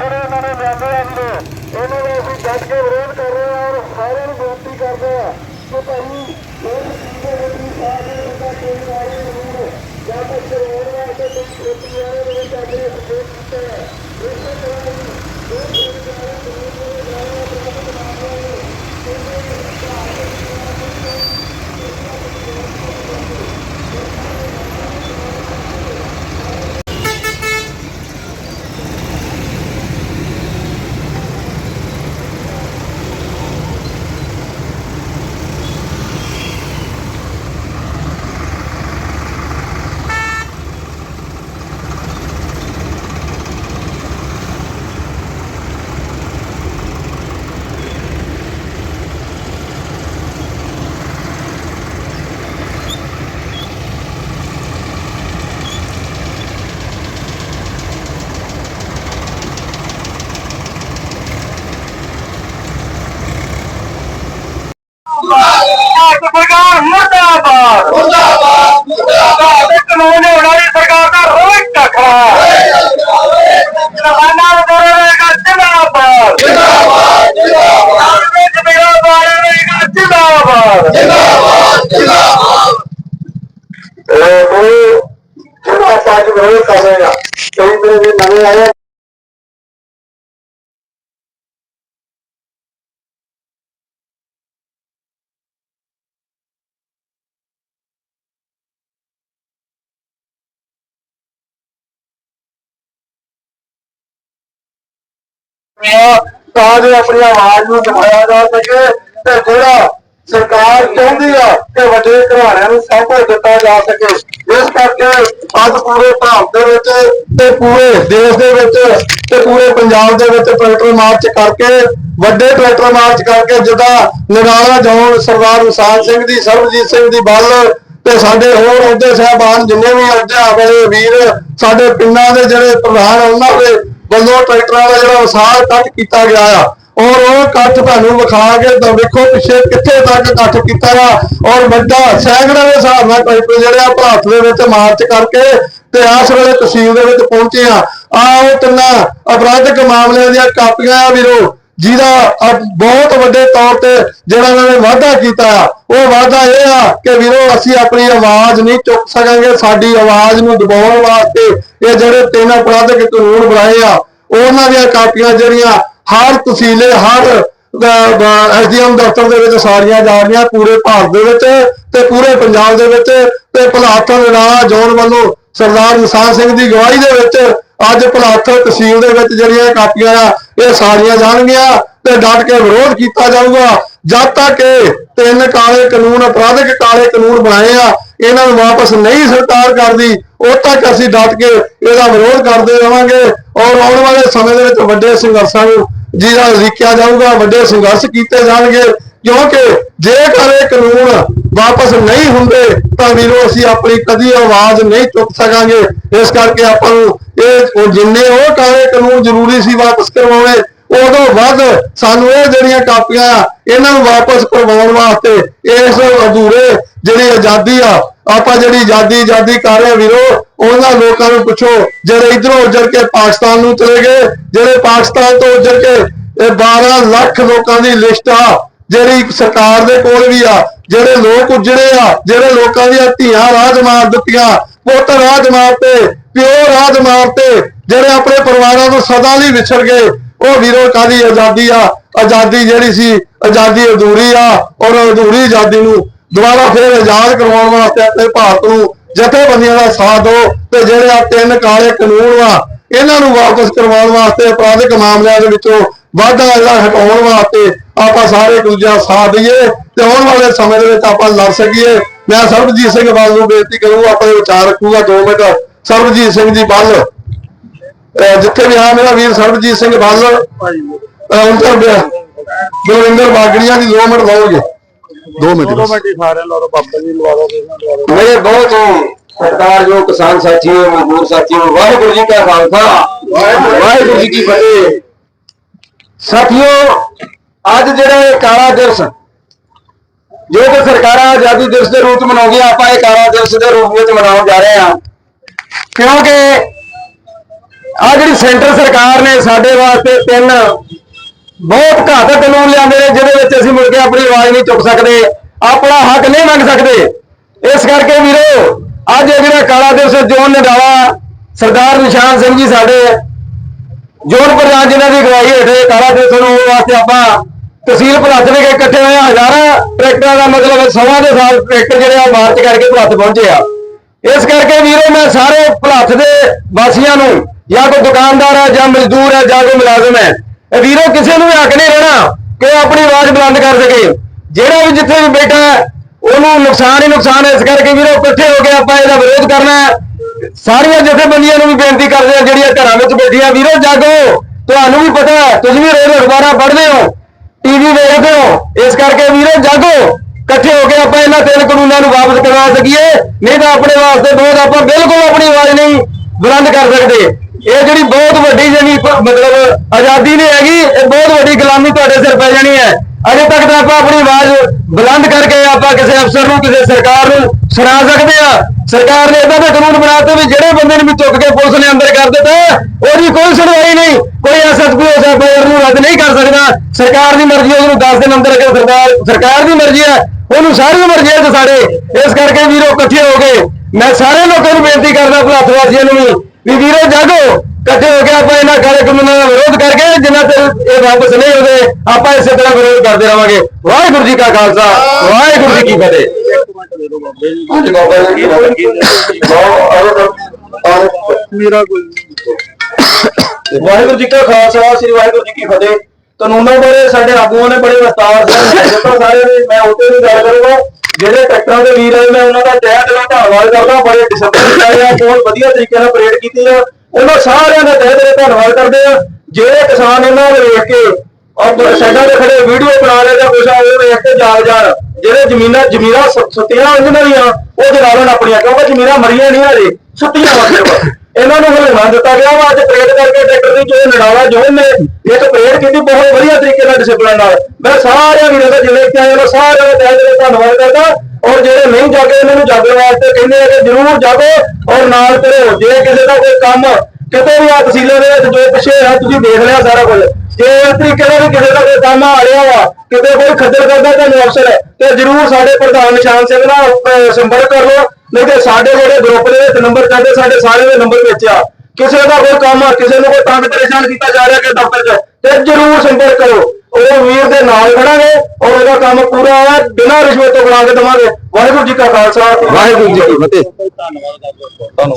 Thank you. Bharat ਸਰਕਾਰ ਮੁਰਦਾਬਾਦ ਮੁਰਦਾਬਾਦ। ਮੁਰਦਾਬਾਦ ਕਾਨੂੰਨ ਹੋਣ ਵਾਲੀ ਸਰਕਾਰ ਦਾ ਰੋਜ਼ ਟੱਕਰਾ ਜਵਾਨਾਂ ਨੂੰ ਰਹੇਗਾ ਜਿੰਦਾਬਾਦ ਜਿੰਦਾਬਾਦ ਜਿੰਦਾਬਾਦ ਵਿੱਚ ਮੇਰਾ ਬਾਰੇ ਰਹੇਗਾ ਜਿੰਦਾਬਾਦ ਜਿੰਦਾਬਾਦ ਜਿੰਦਾਬਾਦ ਇਹ ਉਹ ਜਿਹੜਾ ਸੱਚ ਵਿਰੋਧ ਕਰ ਰਹੇ ਆ ਕਈ ਮੇਰੇ ਵੀ ਨਵੇਂ ਆਏ ਆ, ਤਾਂ ਜੋ ਆਪਣੀ ਆਵਾਜ਼ ਨੂੰ ਦਬਾਇਆ ਜਾ ਸਕੇ, ਤੇ ਜਿਹੜਾ ਸਰਕਾਰ ਚਾਹੁੰਦੀ ਆ ਕਿ ਵੱਡੇ ਘਰਾਣਿਆਂ ਨੂੰ ਸਭ ਕੁਝ ਦਿੱਤਾ ਜਾ ਸਕੇ, ਇਸ ਕਰਕੇ ਅੱਜ ਪੂਰੇ ਭਾਰਤ ਦੇ ਵਿੱਚ ਤੇ ਪੂਰੇ ਦੇਸ਼ ਦੇ ਵਿੱਚ ਤੇ ਪੂਰੇ ਪੰਜਾਬ ਦੇ ਵਿੱਚ ਟਰੈਕਟਰ ਮਾਰਚ ਕਰਕੇ, ਵੱਡੇ ਟਰੈਕਟਰ ਮਾਰਚ ਕਰਕੇ ਜਿੱਦਾਂ ਨਗਾਲਾ ਜੌਨ ਸਰਦਾਰ ਨਿਸ਼ਾਨ ਸਿੰਘ ਦੀ, ਸਰਬਜੀਤ ਸਿੰਘ ਦੀ ਬੱਲ ਤੇ ਸਾਡੇ ਹੋਰ ਅਹੁਦੇ ਸਾਹਿਬਾਨ ਜਿੰਨੇ ਵੀ ਅਹੁਦਿਆਂ ਵਾਲੇ ਵੀਰ ਸਾਡੇ ਪਿੰਡਾਂ ਦੇ ਜਿਹੜੇ ਪ੍ਰਧਾਨ ਉਹਨਾਂ ਦੇ ਵੱਲੋਂ ਟਰੈਕਟਰਾਂ ਦਾ ਜਿਹੜਾ ਵਿਸਾਲ ਕੱਟ ਕੀਤਾ ਗਿਆ ਆ, ਔਰ ਉਹ ਕੱਟ ਤੁਹਾਨੂੰ ਵਿਖਾ ਕੇ ਤਾਂ ਵੇਖੋ ਪਿੱਛੇ ਕਿੱਥੇ ਤੱਕ ਕੱਟ ਕੀਤਾ ਆ ਔਰ ਵੱਡਾ ਸੈਂਕੜਾਂ ਦੇ ਹਿਸਾਬ ਨਾਲ ਟਰੈਕਟਰ ਜਿਹੜੇ ਆ ਭਾਰਤ ਦੇ ਵਿੱਚ ਮਾਰਚ ਕਰਕੇ ਤੇ ਇਸ ਵੇਲੇ ਤਹਿਸੀਲ ਦੇ ਵਿੱਚ ਪਹੁੰਚੇ ਆ। ਆ ਉਹ ਤਿੰਨਾਂ ਅਪਰਾਧਿਕ ਮਾਮਲਿਆਂ ਦੀਆਂ ਕਾਪੀਆਂ ਆ ਵੀਰੋ। ਜਿਹਦਾ ਬਹੁਤ ਵੱਡੇ ਤੌਰ ਤੇ ਜਿਹੜਾ ਇਹਨਾਂ ਨੇ ਵਾਅਦਾ ਕੀਤਾ ਆ ਉਹ ਵਾਅਦਾ ਇਹ ਆ ਕਿ ਵੀਰੋ, ਅਸੀਂ ਆਪਣੀ ਆਵਾਜ਼ ਨਹੀਂ ਚੁੱਕ ਸਕਾਂਗੇ, ਸਾਡੀ ਆਵਾਜ਼ ਨੂੰ ਦਬਾਉਣ ਵਾਸਤੇ ਇਹ ਜਿਹੜੇ ਤਿੰਨ ਅਪਰਾਧਿਕ ਕਾਨੂੰਨ ਬਣਾਏ ਆ, ਉਹਨਾਂ ਦੀਆਂ ਕਾਪੀਆਂ ਜਿਹੜੀਆਂ ਹਰ ਤਹਿਸੀਲੇ ਹਰ ਐਸਡੀਐਮ ਦਫ਼ਤਰ ਦੇ ਵਿੱਚ ਸਾਰੀਆਂ ਜਾ ਰਹੀਆਂ ਪੂਰੇ ਭਾਰਤ ਦੇ ਵਿੱਚ ਤੇ ਪੂਰੇ ਪੰਜਾਬ ਦੇ ਵਿੱਚ ਤੇ ਭਲਾਤਨ ਰਾਜ ਜੋਨ ਵੱਲੋਂ ਸਰਦਾਰ ਨਿਸ਼ਾਨ ਸਿੰਘ ਦੀ ਗਵਾਹੀ ਦੇ ਵਿੱਚ ਅੱਜ ਭਲਾਤਨ ਤਹਿਸੀਲ ਦੇ ਵਿੱਚ ਜਿਹੜੀਆਂ ਕਾਪੀਆਂ ਆ, ਇਹ ਸਾਰੀਆਂ ਜਾਣਗੀਆਂ ਤੇ ਡਟ ਕੇ ਵਿਰੋਧ ਕੀਤਾ ਜਾਊਗਾ। ਜਦ ਤੱਕ ਇਹ ਤਿੰਨ ਕਾਲੇ ਕਾਨੂੰਨ, ਅਪਰਾਧਿਕ ਕਾਲੇ ਕਾਨੂੰਨ ਬਣਾਏ ਆ, ਇਹਨਾਂ ਨੂੰ ਵਾਪਸ ਨਹੀਂ ਸਰਕਾਰ ਕਰਦੀ, ਉਦ ਤੱਕ ਅਸੀਂ ਡਟ ਕੇ ਇਹਦਾ ਵਿਰੋਧ ਕਰਦੇ ਰਵਾਂਗੇ ਔਰ ਆਉਣ ਵਾਲੇ ਸਮੇਂ ਦੇ ਵਿੱਚ ਵੱਡੇ ਸੰਘਰਸ਼ਾਂ ਨੂੰ ਜਿਹਦਾ ਲਿਖਿਆ ਜਾਊਗਾ, ਵੱਡੇ ਸੰਘਰਸ਼ ਕੀਤੇ ਜਾਣਗੇ, ਕਿਉਂਕਿ ਜੇਕਰ ਇਹ ਕਾਨੂੰਨ ਵਾਪਸ ਨਹੀਂ ਹੁੰਦੇ ਤਾਂ ਵੀਰੋ ਅਸੀਂ ਆਪਣੀ ਕਦੀ ਆਵਾਜ਼ ਨਹੀਂ ਚੁੱਕ ਸਕਾਂਗੇ। ਇਸ ਕਰਕੇ ਆਪਾਂ ਨੂੰ ਇਹ ਉਹ ਜਿੰਨੇ ਉਹ ਕਾਲੇ ਕਾਨੂੰਨ ਜ਼ਰੂਰੀ ਸੀ ਵਾਪਸ ਕਰਵਾਉਣੇ, ਉਦੋਂ ਵੱਧ ਸਾਨੂੰ ਇਹ ਜਿਹੜੀਆਂ ਕਾਪੀਆਂ ਆ ਇਹਨਾਂ ਨੂੰ ਵਾਪਸ ਕਰਵਾਉਣ ਵਾਸਤੇ ਇਸ ਅਧੂਰੇ ਜਿਹੜੀ ਆਜ਼ਾਦੀ ਆ, ਆਪਾਂ ਜਿਹੜੀ ਆਜ਼ਾਦੀ ਆਜ਼ਾਦੀ ਕਰ ਰਹੇ ਆ ਵੀਰੋ, ਉਹਨਾਂ ਲੋਕਾਂ ਨੂੰ ਪੁੱਛੋ, ਜਿਹੜੇ ਇਧਰੋਂ ਉੱਜੜ ਕੇ ਪਾਕਿਸਤਾਨ ਨੂੰ ਚਲੇ ਗਏ, ਜਿਹੜੇ ਪਾਕਿਸਤਾਨ ਤੋਂ ਉੱਜੜ ਕੇ ਇਹ 12 ਲੱਖ ਲੋਕਾਂ ਦੀ ਲਿਸਟ ਆ, ਜਿਹੜੀ ਸਰਕਾਰ ਦੇ ਕੋਲ ਵੀ ਆ ਜਿਹੜੇ ਲੋਕ ਉੱਜੜੇ ਆ, ਜਿਹੜੇ ਲੋਕਾਂ ਦੀਆਂ ਧੀਆਂ ਰਾਜ ਮਾਰ ਦਿੱਤੀਆਂ, ਪੁੱਤ ਰਾਜ ਮਾਰਤੇ, ਪਿਓ ਰਾਜ ਮਾਰਤੇ, ਜਿਹੜੇ ਆਪਣੇ ਪਰਿਵਾਰਾਂ ਤੋਂ ਸਦਾ ਲਈ ਵਿਛੜ ਗਏ, ਉਹ ਵੀਰੋ ਕਾਦੀ ਆਜ਼ਾਦੀ ਆ? ਆਜ਼ਾਦੀ ਜਿਹੜੀ ਸੀ, ਆਜ਼ਾਦੀ ਅਧੂਰੀ ਆ, ਔਰ ਅਧੂਰੀ ਆਜ਼ਾਦੀ ਨੂੰ ਦੁਬਾਰਾ ਫੇਰ ਆਜ਼ਾਦ ਕਰਵਾਉਣ ਵਾਸਤੇ ਆਪਣੇ ਭਾਰਤ ਨੂੰ ਜਥੇਬੰਦੀਆਂ ਦਾ ਸਾਥ ਦਿਓ, ਤੇ ਜਿਹੜੇ ਆ ਤਿੰਨ ਕਾਲੇ ਕਾਨੂੰਨ ਆ, ਇਹਨਾਂ ਨੂੰ ਵਾਪਸ ਕਰਵਾਉਣ ਵਾਸਤੇ, ਅਪਰਾਧਿਕ ਮਾਮਲਿਆਂ ਦੇ ਵਿੱਚੋਂ ਵਾਧਾ ਜਿਹੜਾ ਹਟਾਉਣ ਵਾਸਤੇ ਆਪਾਂ ਸਾਰੇ ਇੱਕ ਦਾ ਸਾਥ ਦਈਏ ਤੇ ਆਉਣ ਵਾਲੇ ਸਮੇਂ ਦੇ ਵਿੱਚ ਆਪਾਂ ਲੜ ਸਕੀਏ। ਮੈਂ ਸਰਬਜੀਤ ਸਿੰਘ ਬਾਲ ਨੂੰ ਬੇਨਤੀ ਕਰੂੰਗਾ ਆਪਣੇ ਵਿਚਾਰ ਰੱਖੂਗਾ 2 ਮਿੰਟ। ਸਰਬਜੀਤ ਸਿੰਘ ਜੀ ਬੱਲ ਅਹ ਜਿੱਥੇ ਵੀ ਆ ਮੇਰਾ ਵੀਰ ਸਰਬਜੀਤ ਸਿੰਘ ਬੱਲ ਉਹਨਾਂ ਦੇ ਗੁਰਵਿੰਦਰ ਬਾਗੜੀਆਂ ਦੀ 2 ਮਿੰਟ ਲਾਓਗੇ 2 ਮਿੰਟ ਬਸ। ਸਾਰੇ ਲੋ ਬਾਬਾ ਜੀ ਲਵਾ ਦੋ ਮੇਰੇ ਬਹੁਤ ਹੀ ਸਰਦਾਰ ਜੋ ਕਿਸਾਨ ਸਾਥੀਓ ਮਜ਼ਦੂਰ ਸਾਥੀਓ ਵਾਹਿਗੁਰੂ ਜੀ ਕਾ ਖਾਲਸਾ। ਵਾਹਿਗੁਰੂ ਜੀ ਕੀ ਫਤਿਹ। ਸਾਥੀਓ ਅੱਜ ਜਿਹੜਾ ਇਹ ਕਾਲਾ ਦਿਵਸ ਜੋ ਕਿ ਸਰਕਾਰਾਂ ਆਜ਼ਾਦੀ ਦਿਵਸ ਦੇ ਰੂਪ ਚ ਮਨਾਉਂਦੀਆਂ, ਆਪਾਂ ਇਹ ਕਾਲਾ ਦਿਵਸ ਦੇ ਰੂਪ ਵਿੱਚ ਮਨਾਉਣ ਜਾ ਰਹੇ ਹਾਂ। ਕਿਉਂਕਿ ਆ ਜਿਹੜੀ ਸੈਂਟਰ ਸਰਕਾਰ ਨੇ ਸਾਡੇ ਵਾਸਤੇ ਤਿੰਨ ਬਹੁਤ ਘਾਤਕ ਕਾਨੂੰਨ ਲਿਆਂਦੇ ਨੇ, ਜਿਹਦੇ ਵਿੱਚ ਅਸੀਂ ਮੁੜ ਕੇ ਆਪਣੀ ਆਵਾਜ਼ ਨਹੀਂ ਚੁੱਕ ਸਕਦੇ, ਆਪਣਾ ਹੱਕ ਨਹੀਂ ਮੰਗ ਸਕਦੇ। ਇਸ ਕਰਕੇ ਵੀਰੋ, ਅੱਜ ਇਹ ਜਿਹੜਾ ਕਾਲਾ ਦਿਵਸ ਜੋਨ ਨਡਾਲਾ, ਸਰਦਾਰ ਨਿਸ਼ਾਨ ਸਿੰਘ ਜੀ ਸਾਡੇ, ਜੋਨ ਪ੍ਰਧਾਨ ਜਿਨ੍ਹਾਂ ਦੀ ਅਗਵਾਈ ਹੇਠ ਕਾਲਾ ਦਿਵਸ ਨੂੰ ਵਾਸਤੇ ਆਪਾਂ ਤਹਿਸੀਲ ਭਲੱਥ ਵਿਖੇ ਇਕੱਠੇ ਹੋਏ ਹਾਂ। ਹਜ਼ਾਰਾਂ ਟਰੈਕਟਰਾਂ ਦਾ ਮਤਲਬ ਸਵਾ ਦੇ ਸਾਲ ਟਰੈਕਟਰ ਜਿਹੜੇ ਆ ਮਾਰਚ ਕਰਕੇ ਭਲੱਥ ਪਹੁੰਚੇ ਆ। ਇਸ ਕਰਕੇ ਵੀਰੋ ਮੈਂ ਸਾਰੇ ਭਲੱਥ ਦੇ ਵਾਸੀਆਂ ਨੂੰ ਜਾਂ ਕੋਈ ਦੁਕਾਨਦਾਰ ਹੈ ਜਾਂ ਮਜ਼ਦੂਰ ਹੈ ਜਾਂ ਕੋਈ ਮੁਲਾਜ਼ਮ ਹੈ ਇਹ ਵੀਰੋ ਕਿਸੇ ਨੂੰ ਵੀ ਹੱਕ ਨਹੀਂ ਰਹਿਣਾ ਕਿ ਉਹ ਆਪਣੀ ਆਵਾਜ਼ ਬੁਲੰਦ ਕਰ ਸਕੇ। ਜਿਹੜਾ ਵੀ ਜਿੱਥੇ ਵੀ ਬੈਠਾ ਉਹਨੂੰ ਨੁਕਸਾਨ ਹੀ ਨੁਕਸਾਨ ਇਸ ਕਰਕੇ ਵੀਰੋ ਇਕੱਠੇ ਹੋ ਕੇ ਆਪਾਂ ਇਹਦਾ ਵਿਰੋਧ ਕਰਨਾ ਹੈ। ਸਾਰੀਆਂ ਜਥੇਬੰਦੀਆਂ ਨੂੰ ਵੀ ਬੇਨਤੀ ਕਰਦੇ ਆ ਜਿਹੜੀਆਂ ਘਰਾਂ ਵਿੱਚ ਬੈਠੀਆਂ। ਵੀਰੋ ਜਾਗੋ, ਤੁਹਾਨੂੰ ਵੀ ਪਤਾ ਹੈ, ਤੁਸੀਂ ਵੀ ਰੋਜ਼ ਅਖਬਾਰਾਂ ਪੜ੍ਹਦੇ ਹੋ। ਟੀਵੀ ਵੇਖਦੇ ਹੋ। ਇਸ ਕਰਕੇ ਵੀਰੋ ਜਾਗੋ। ਇਕੱਠੇ ਹੋ ਕੇ ਆਪਾਂ ਇਹਨਾਂ ਤਿੰਨ ਕਾਨੂੰਨਾਂ ਨੂੰ ਵਾਪਸ ਕਰਵਾ ਸਕੀਏ। ਨਹੀਂ ਤਾਂ ਆਪਣੇ ਵਾਸਤੇ ਬਹੁਤ ਆਪਾਂ ਬਿਲਕੁਲ ਆਪਣੀ ਆਵਾਜ਼ ਨਹੀਂ ਬੁਲੰਦ ਕਰ ਸਕਦੇ। ਇਹ ਜਿਹੜੀ ਬਹੁਤ ਵੱਡੀ ਜਿਹੜੀ ਮਤਲਬ ਆਜ਼ਾਦੀ ਨਹੀਂ ਹੈਗੀ, ਇਹ ਬਹੁਤ ਵੱਡੀ ਗੁਲਾਮੀ ਤੁਹਾਡੇ ਸਿਰ ਪੈ ਜਾਣੀ ਹੈ। ਅਜੇ ਤੱਕ ਤਾਂ ਆਪਾਂ ਆਪਣੀ ਆਵਾਜ਼ ਬੁਲੰਦ ਕਰਕੇ ਆਪਾਂ ਕਿਸੇ ਅਫਸਰ ਨੂੰ, ਕਿਸੇ ਸਰਕਾਰ ਨੂੰ ਸੁਣਾ ਸਕਦੇ ਆ ਸਰਕਾਰ ਨੇ ਇਦਾਂ ਦਾ ਕਾਨੂੰਨ ਬਣਾਤੇ ਵੀ ਜਿਹੜੇ ਬੰਦੇ ਨੂੰ ਵੀ ਚੁੱਕ ਕੇ ਪੁਲਿਸ ਨੇ ਅੰਦਰ ਕਰ ਦਿੱਤਾ, ਉਹਦੀ ਕੋਈ ਸੁਣਵਾਈ ਨਹੀਂ। ਕੋਈ ਐਸਐਸਪੀ ਉਸ ਐਫਆਈਆਰ ਨੂੰ ਰੱਦ ਨਹੀਂ ਕਰ ਸਕਦਾ। ਸਰਕਾਰ ਦੀ ਮਰਜ਼ੀ ਉਹਨੂੰ 10 ਦਿਨ ਅੰਦਰ ਅਗਰ ਸਰਕਾਰ ਸਰਕਾਰ ਦੀ ਮਰਜ਼ੀ ਹੈ, ਉਹਨੂੰ ਸਾਰੀ ਮਰਜ਼ੀ ਹੈ 'ਚ ਸਾਡੇ ਇਸ ਕਰਕੇ ਵੀਰੋ ਇਕੱਠੇ ਹੋ ਗਏ ਮੈਂ ਸਾਰੇ ਲੋਕਾਂ ਨੂੰ ਬੇਨਤੀ ਕਰਦਾ ਭਲੱਥ ਵਾਸੀਆਂ ਨੂੰ ਵੀ ਵੀਰੋ ਜਾਗੋ। ਇਕੱਠੇ ਹੋ ਕੇ ਆਪਾਂ ਇਹਨਾਂ ਕਾਲੇ ਕਾਨੂੰਨਾਂ ਦਾ ਵਿਰੋਧ ਕਰਕੇ ਜਿੰਨਾ ਚਿਰ ਇਹ ਵਾਪਸ ਨਹੀਂ ਹੁੰਦੇ ਆਪਾਂ ਇਸੇ ਤਰ੍ਹਾਂ ਵਿਰੋਧ ਕਰਦੇ ਰਹਾਂਗੇ ਵਾਹਿਗੁਰੂ ਜੀ ਕਾ ਖਾਲਸਾ ਵਾਹਿਗੁਰੂ ਜੀ ਕੀ ਫਤਿਹ। ਹਾਂਜੀ ਬਾਬਾ ਜੀ ਬਹੁਤ ਆਰੋ ਮੇਰਾ ਕੋਈ ਵਾਹਿਗੁਰੂ ਜੀ ਕਾ ਖਾਲਸਾ ਸ੍ਰੀ ਵਾਹਿਗੁਰੂ ਜੀ ਕੀ ਫਤਿਹ। ਕਾਨੂੰਨਾਂ ਬਾਰੇ ਸਾਡੇ ਆਗੂਆਂ ਨੇ ਬੜੇ ਵਿਸਤਾਰ ਨਾਲ ਦਿੱਤਾ ਸਾਰੇ ਨੇ ਮੈਂ ਉੱਤੇ ਵੀ ਗੱਲ ਕਰੂੰਗਾ। ਜਿਹੜੇ ਟਰੈਕਟਰਾਂ ਦੇ ਵੀਰ ਆਏ ਮੈਂ ਉਹਨਾਂ ਦਾ ਤਹਿ ਦਿਲੋਂ ਧੰਨਵਾਦ ਕਰਦਾ। ਬੜੇ ਡਿਸਪਲਿਨ ਆਏ ਆ ਬਹੁਤ ਵਧੀਆ ਤਰੀਕੇ ਨਾਲ ਪਰੇਡ ਕੀਤੀ ਆ। ਉਹਨਾਂ ਸਾਰਿਆਂ ਦਾ ਤਹਿ ਦਿਲੋਂ ਧੰਨਵਾਦ ਕਰਦੇ ਆ ਜਿਹੜੇ ਕਿਸਾਨ ਇਹਨਾਂ ਨੂੰ ਵੇਖ ਕੇ ਔਰ ਸਾਈਡਾਂ ਤੇ ਖੜੇ ਵੀਡੀਓ ਬਣਾ ਰਹੇ ਜਾਂ ਕੁਛ ਉਹ ਵੇਖ ਕੇ ਜਾਗ ਜਾਣ। ਜਿਹੜੇ ਜ਼ਮੀਨਾਂ ਜ਼ਮੀਰਾਂ ਸੁ- ਸੁੱਤੀਆਂ ਉਹਨਾਂ ਦੀਆਂ, ਉਹ ਜਲਾ ਆਪਣੀਆਂ, ਕਿਉਂਕਿ ਜ਼ਮੀਰਾਂ ਮਰੀਆਂ ਨਹੀਂ ਹਜੇ, ਸੁੱਤੀਆਂ ਵਾਂ ਇਹਨਾਂ ਨੂੰ ਹਿਲਾਉਣਾ ਦਿੱਤਾ ਗਿਆ ਵਾ, ਅੱਜ ਪ੍ਰੇਡ ਕਰਕੇ ਟਰੈਕਟਰ ਦੀ ਜੋ ਨਡਾਲਾ ਜੋਨ ਨੇ ਇੱਕ ਪ੍ਰੇਡ ਕੀਤੀ ਬਹੁਤ ਵਧੀਆ ਤਰੀਕੇ ਨਾਲ ਡਿਸਪਲਿਨ ਨਾਲ। ਮੈਂ ਸਾਰਿਆਂ ਵੀਰਾਂ ਦਾ ਜਿਹੜੇ ਇੱਥੇ ਆਏ ਉਹਨਾਂ ਸਾਰਿਆਂ ਦਾ ਤਹਿ ਦਿਲੋਂ ਧੰਨਵਾਦ ਕਰਦਾ। ਔਰ ਜਿਹੜੇ ਨਹੀਂ ਜਾਗੇ ਉਹਨਾਂ ਨੂੰ ਜਾਗਣ ਵਾਸਤੇ ਕਹਿੰਦੇ ਆ ਕਿ ਜਰੂਰ ਜਾਗੋ ਔਰ ਨਾਲ ਕਰੋ ਜੇ ਕਿਸੇ ਦਾ ਕੋਈ ਕੰਮ ਕਿਤੇ ਵੀ ਆ ਤਹਿਸੀਲਾਂ ਦੇ ਵਿੱਚ, ਜੋ ਪਿੱਛੇ ਹੈ ਤੁਸੀਂ ਦੇਖ ਲਿਆ ਸਾਰਾ ਕੁਝ। ਜੇ ਇਸ ਤਰੀਕੇ ਨਾਲ ਵੀ ਕਿਸੇ ਦਾ ਕੋਈ ਕੰਮ ਆ ਰਿਹਾ ਵਾ, ਕਿਤੇ ਕੋਈ ਖੱਜਲ ਕਰਦਾ ਤੁਹਾਨੂੰ ਅਫਸਰ ਤੇ ਜਰੂਰ ਸਾਡੇ ਪ੍ਰਧਾਨ ਨਿਸ਼ਾਨ ਸਿੰਘ ਨਾਲ ਸੰਪਰਕ ਕਰ ਲਓ। ਨਹੀਂ ਤੇ ਸਾਡੇ ਜਿਹੜੇ ਗਰੁੱਪ ਦੇ ਵਿੱਚ ਨੰਬਰ ਚਾਹਦੇ ਸਾਡੇ ਸਾਰੇ ਦੇ ਨੰਬਰ ਵਿੱਚ ਆ। ਕਿਸੇ ਦਾ ਕੋਈ ਕੰਮ ਆ, ਕਿਸੇ ਨੂੰ ਕੋਈ ਤੰਗ ਪਰੇਸ਼ਾਨ ਕੀਤਾ ਜਾ ਰਿਹਾ ਕਿ ਦਫ਼ਤਰ 'ਚ ਤੇ ਜਰੂਰ ਸੰਪਰਕ ਕਰੋ। ਉਹ ਵੀਰ ਦੇ ਨਾਲ ਖੜਾਂਗੇ ਔਰ ਉਹਦਾ ਕੰਮ ਪੂਰਾ ਹੈ ਬਿਨਾਂ ਰਿਸ਼ਵਤ ਤੋਂ ਕਰਾ ਕੇ ਦਵਾਂਗੇ। ਵਾਹਿਗੁਰੂ ਜੀ ਕਾ ਖਾਲਸਾ। ਵਾਹਿਗੁਰੂ ਜੀ ਕੀ ਫਤਿਹ। ਧੰਨਵਾਦ ਕਰਦਾ